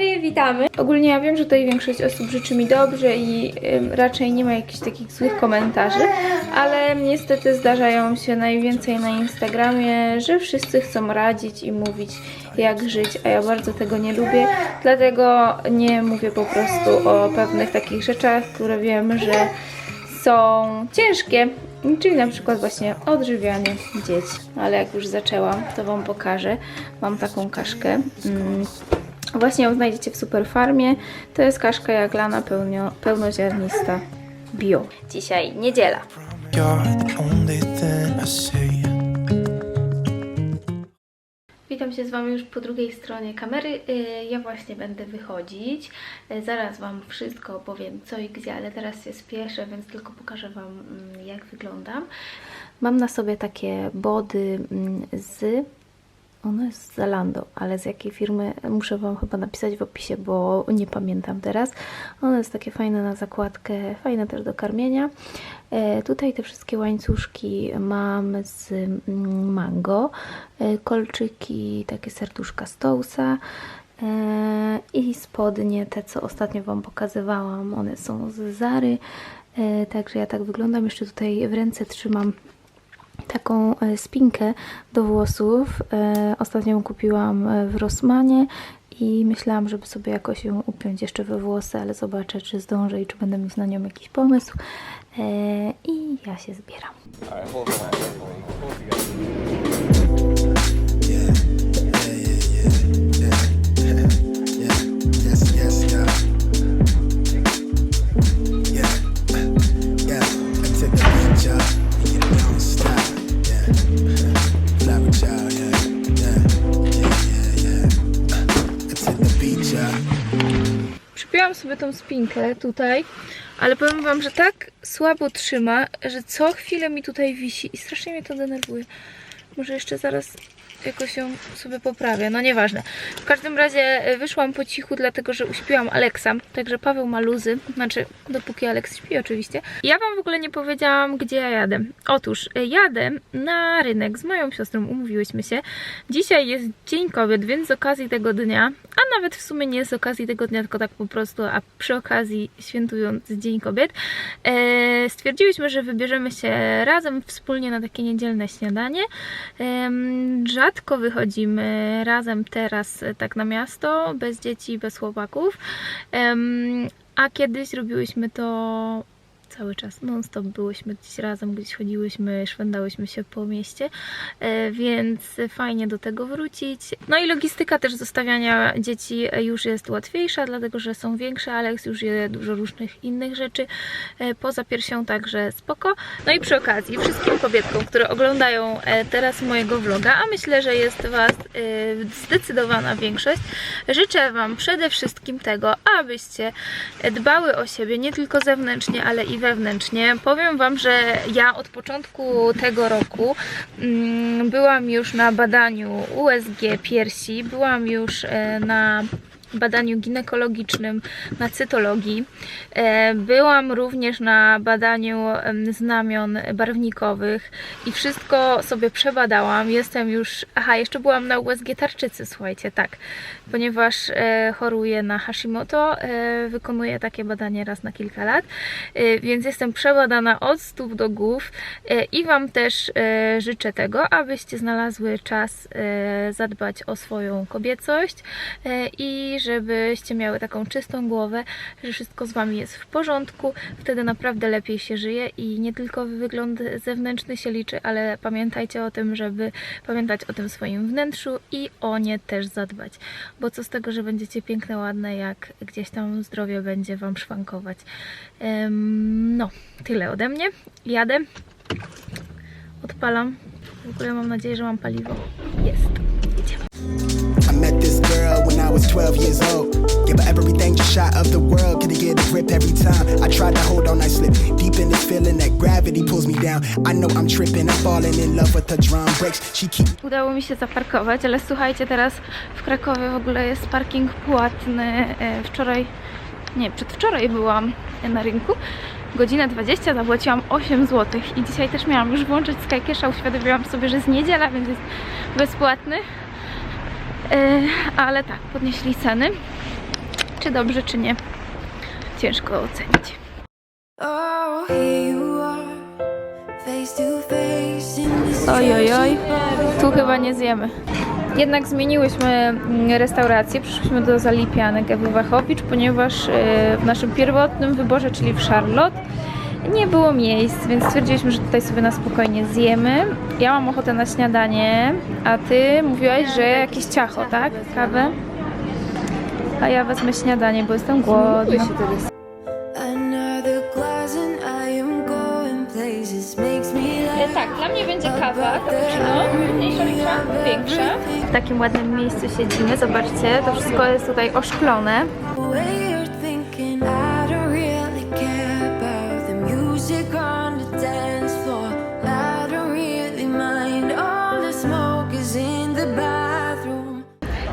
dobry, witamy. Ogólnie ja wiem, że tutaj większość osób życzy mi dobrze i raczej nie ma jakichś takich złych komentarzy, ale niestety zdarzają się najwięcej na Instagramie, że wszyscy chcą radzić i mówić jak żyć, a ja bardzo tego nie lubię, dlatego nie mówię po prostu o pewnych takich rzeczach, które wiem, że są ciężkie, czyli na przykład właśnie odżywianie dzieci. Ale jak już zaczęłam, to Wam pokażę. Mam taką kaszkę. Mm. Właśnie ją znajdziecie w Superfarmie. To jest kaszka jaglana pełnio, pełnoziarnista bio. Dzisiaj niedziela. Witam się z Wami już po drugiej stronie kamery. Y, Ja właśnie będę wychodzić. Y, Zaraz Wam wszystko opowiem co i gdzie, ale teraz się spieszę, więc tylko pokażę Wam mm, jak wyglądam. Mam na sobie takie body mm, z... Ono jest z Zalando, ale z jakiej firmy muszę Wam chyba napisać w opisie, bo nie pamiętam teraz. Ono jest takie fajne na zakładkę, fajne też do karmienia. E, tutaj te wszystkie łańcuszki mam z mm, mango, e, kolczyki, takie serduszka z e, i spodnie, te co ostatnio Wam pokazywałam, one są z Zary, e, także ja tak wyglądam. Jeszcze tutaj w ręce trzymam taką e, spinkę do włosów. E, Ostatnio ją kupiłam e, w Rossmanie i myślałam, żeby sobie jakoś ją upiąć jeszcze we włosy, ale zobaczę, czy zdążę i czy będę mieć na nią jakiś pomysł. I ja się zbieram. Przypiłam sobie tą spinkę tutaj, ale powiem Wam, że tak słabo trzyma, że co chwilę mi tutaj wisi i strasznie mnie to denerwuje. Może jeszcze zaraz jakoś ją sobie poprawię, no nieważne. W każdym razie e, wyszłam po cichu, dlatego że uśpiłam Aleksa, także Paweł ma luzy, znaczy dopóki Aleks śpi oczywiście. Ja Wam w ogóle nie powiedziałam, gdzie ja jadę. Otóż e, jadę na rynek z moją siostrą, umówiłyśmy się. Dzisiaj jest Dzień Kobiet, więc z okazji tego dnia, a nawet w sumie nie z okazji tego dnia, tylko tak po prostu, a przy okazji świętując Dzień Kobiet, e, stwierdziłyśmy, że wybierzemy się razem wspólnie na takie niedzielne śniadanie. Rzadko wychodzimy razem teraz e, tak na miasto, bez dzieci, bez chłopaków, a kiedyś robiłyśmy to cały czas, non stop byłyśmy gdzieś razem, gdzieś chodziłyśmy, szwędałyśmy się po mieście, e, więc fajnie do tego wrócić. No i logistyka też zostawiania dzieci już jest łatwiejsza, dlatego że są większe, Alex już je dużo różnych innych rzeczy, e, poza piersią także spoko. No i przy okazji wszystkim kobietkom, które oglądają e, teraz mojego vloga, a myślę, że jest Was zdecydowana większość, życzę Wam przede wszystkim tego, abyście dbały o siebie nie tylko zewnętrznie, ale i wewnętrznie. Powiem Wam, że ja od początku tego roku mm, byłam już na badaniu USG piersi, byłam już e, na badaniu ginekologicznym na cytologii. E, Byłam również na badaniu znamion barwnikowych i wszystko sobie przebadałam. Jestem już. Aha, jeszcze byłam na USG tarczycy, słuchajcie, tak, ponieważ e, choruję na Hashimoto, e, wykonuję takie badanie raz na kilka lat, więc jestem przebadana od stóp do głów i Wam też życzę tego, abyście znalazły czas zadbać o swoją kobiecość e, żebyście miały taką czystą głowę, że wszystko z Wami jest w porządku, wtedy naprawdę lepiej się żyje i nie tylko wygląd zewnętrzny się liczy, ale pamiętajcie o tym, żeby pamiętać o tym swoim wnętrzu i o nie też zadbać, bo co z tego, że będziecie piękne, ładne, jak gdzieś tam zdrowie będzie Wam szwankować. No, tyle ode mnie. Jadę. Odpalam. W ogóle mam nadzieję, że mam paliwo. Jest. Jedziemy. I was 12 years old. Give her everything, just shot of the world. Gonna get a grip every time. I tried to hold on, I slip deep in this feeling that gravity pulls me down. I know I'm tripping, I'm falling in love with the drum breaks. She keep Udało mi się zaparkować, ale słuchajcie, teraz w Krakowie w ogóle jest parking płatny. E, Wczoraj, nie, przedwczoraj byłam na rynku. Godzinę 20 zapłaciłam 8 zł i dzisiaj też miałam już włączyć Skycasha. Uświadomiłam sobie, że jest niedziela, więc jest bezpłatny. E, Ale tak, podnieśli ceny. czy dobrze, czy nie. Ciężko ocenić. Oh, Oj, oj, oj. Tu chyba nie zjemy. Jednak zmieniłyśmy mm, restaurację. Przyszliśmy do Zalipianek Ewy Wachowicz, ponieważ e, w naszym pierwotnym wyborze, czyli w Charlotte, nie było miejsc, więc stwierdziliśmy, że tutaj sobie na spokojnie zjemy. Ja mam ochotę na śniadanie, a ty mówiłaś, że jakieś ciacho, tak? Kawę? A ja wezmę śniadanie, bo jestem głodna. Tak, dla mnie będzie kawa, cappuccino, mniejsza, większa, większa. W takim ładnym miejscu siedzimy, zobaczcie, to wszystko jest tutaj oszklone.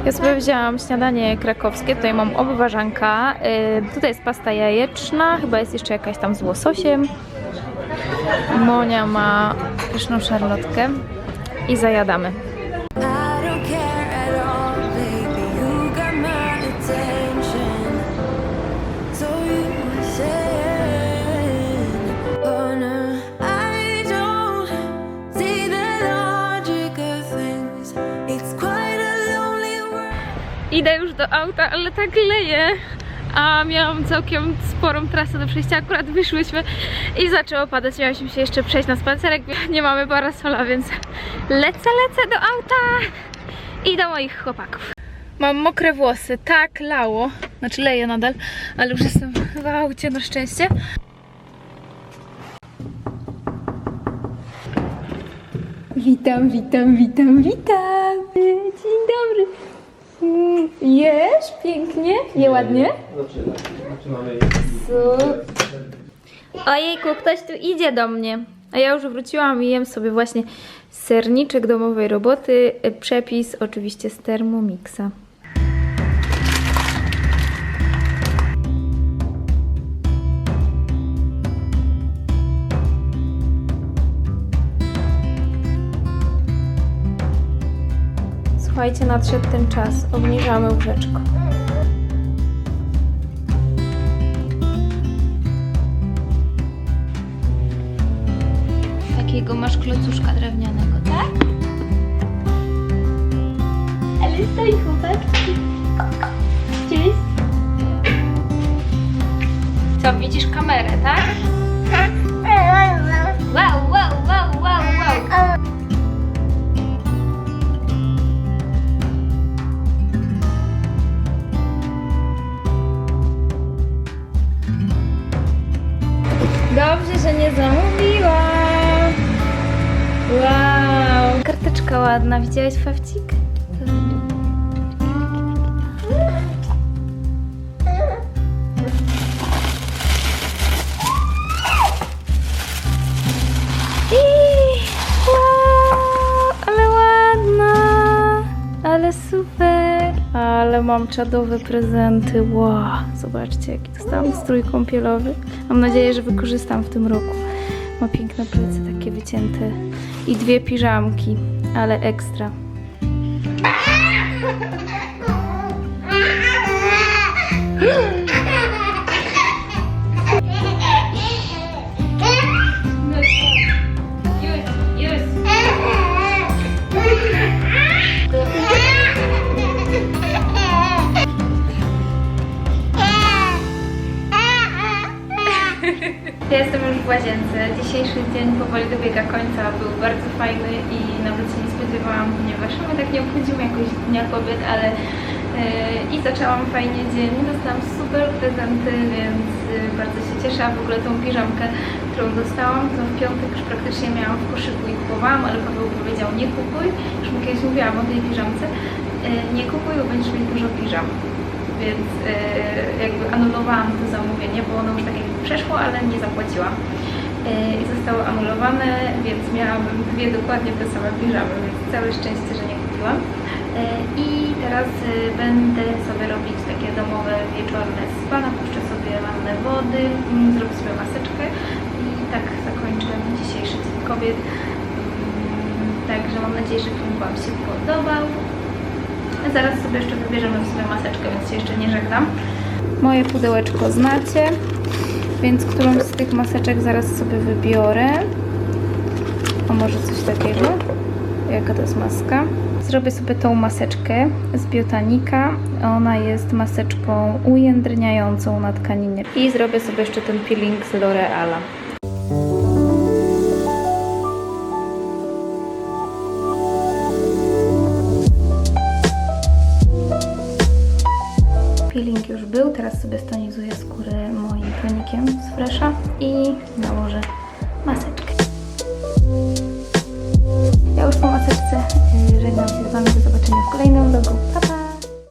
Ja sobie wzięłam śniadanie krakowskie, tutaj mam obwarzanka, y, tutaj jest pasta jajeczna, chyba jest jeszcze jakaś tam z łososiem. Monia ma pyszną szarlotkę i zajadamy. Idę już do auta, ale tak leje. A miałam całkiem sporą trasę do przejścia, akurat wyszłyśmy i zaczęło padać. Miałyśmy się jeszcze przejść na spacerek. Nie mamy parasola, więc lecę, lecę do auta i do moich chłopaków. Mam mokre włosy, tak lało, znaczy leje nadal, ale już jestem w aucie na szczęście. Witam, witam, witam, witam. Dzień dobry. Mm, Jesz pięknie, je ładnie. Ojejku, ktoś tu idzie do mnie. A ja już wróciłam i jem sobie właśnie serniczek domowej roboty. Przepis oczywiście z Thermomixa. Słuchajcie, nadszedł ten czas. Obniżamy łóżeczko. Takiego masz klocuszka drewnianego, tak? Ale stoi chłopak. Cześć. Co, widzisz kamerę, tak? Wow, wow, wow, Dobrze, że nie zamówiłam. Wow. Karteczka ładna. Widziałeś fawcik? Ale super. Ale mam czadowe prezenty. Wow, zobaczcie jaki dostałam strój kąpielowy. Mam nadzieję, że wykorzystam w tym roku. Ma piękne plecy takie wycięte i dwie piżamki, ale ekstra. Ja jestem już w łazience. Dzisiejszy dzień powoli dobiega końca. Był bardzo fajny i nawet się nie spodziewałam, ponieważ my tak nie obchodzimy jakoś Dnia Kobiet, ale yy, i zaczęłam fajnie dzień. Dostałam super prezenty, więc yy, bardzo się cieszę. A w ogóle tą piżamkę, którą dostałam, to w piątek już praktycznie miałam w koszyku i kupowałam, ale Paweł powiedział nie kupuj. Już mu kiedyś mówiłam o tej piżamce. Yy, nie kupuj, bo będziesz mieć dużo piżam więc e, jakby anulowałam to zamówienie, bo ono już tak jakby przeszło, ale nie zapłaciłam. E, I zostało anulowane, więc miałabym dwie dokładnie te same piżamy, więc całe szczęście, że nie kupiłam. E, I teraz będę sobie robić takie domowe, wieczorne spa, napuszczę sobie wannę wody, mm, zrobię sobie maseczkę i tak zakończę dzisiejszy Dzień Kobiet. Mm, Także mam nadzieję, że film Wam się podobał. Zaraz sobie jeszcze wybierzemy sobie maseczkę, więc się jeszcze nie żegnam. Moje pudełeczko znacie, więc którąś z tych maseczek zaraz sobie wybiorę. A może coś takiego? Jaka to jest maska? Zrobię sobie tą maseczkę z Biotanika. Ona jest maseczką ujędrniającą na tkaninie. I zrobię sobie jeszcze ten peeling z L'Oreala.